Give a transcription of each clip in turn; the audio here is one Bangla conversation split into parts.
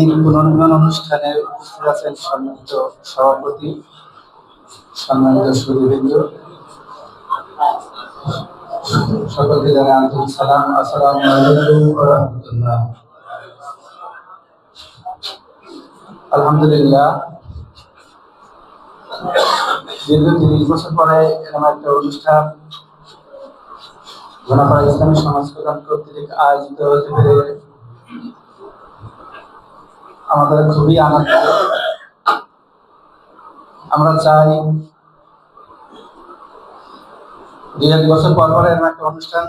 ঈদ পুনর্মিলন অনুষ্ঠানে উপস্থিত আছেন সম্মানিত সভাপতি, সম্মানিত সকলকে আন্তরিক সালাম। আসসালামু আলহামদুলিল্লাহ। দীর্ঘ তিরিশ বছর পরে এরকম একটা অনুষ্ঠান ঘোনাপাড়া ইসলামী সমাজ কল্যাণ কর্তৃক আয়োজিত হতে পেরে আমাদের খুবই আনন্দ। আমরা চাই দুই এক বছর পর পরে এরকম একটা অনুষ্ঠান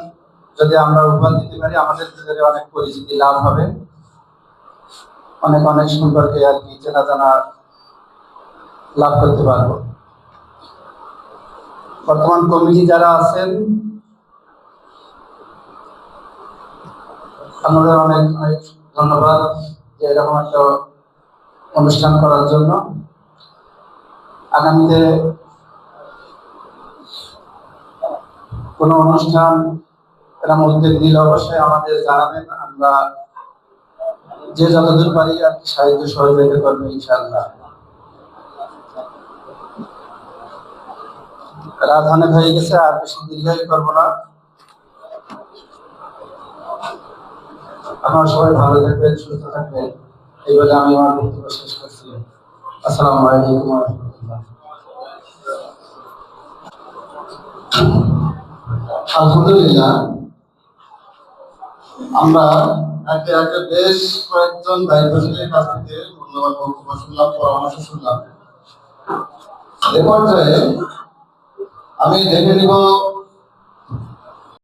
যদি আমরা উপহার দিতে পারি, আমাদের ভিতরে অনেক পরিচিতি লাভ হবে। অনেক অনেক সম্পর্কে আর কি চেনা জানা লাভ করতে পারব। বর্তমান কমিটি যারা আছেন আমাদের অনেক অনেক ধন্যবাদ। যে এরকম একটা অনুষ্ঠান করার জন্য। আগামীতে কোনো অনুষ্ঠান, এরকম উদ্যোগ দিলে অবশ্যই আমাদের জানাবেন। আমরা যে যতদূর পারি আর কি সাহায্য সহযোগিতা করবে ইনশাআল্লাহ। রাত হয়ে গেছে, আর বেশি দীর্ঘায়ী করব না। আপনারা সবাই ভালো থাকবেন, সুস্থ থাকবেন। এই বলে আমি আমার বক্তব্য শেষ করছি। আসসালামু আলাইকুম রাহমাতুল্লাহ। আলহামদুলিল্লাহ, আমরা একে একে বেশ কয়েকজন দায়িত্বশীলের কাছ থেকে মূল্যবান বক্তব্য শুনলাম, পরামর্শ শুনলাম। এ পর্যায়ে আমি দেখে নিব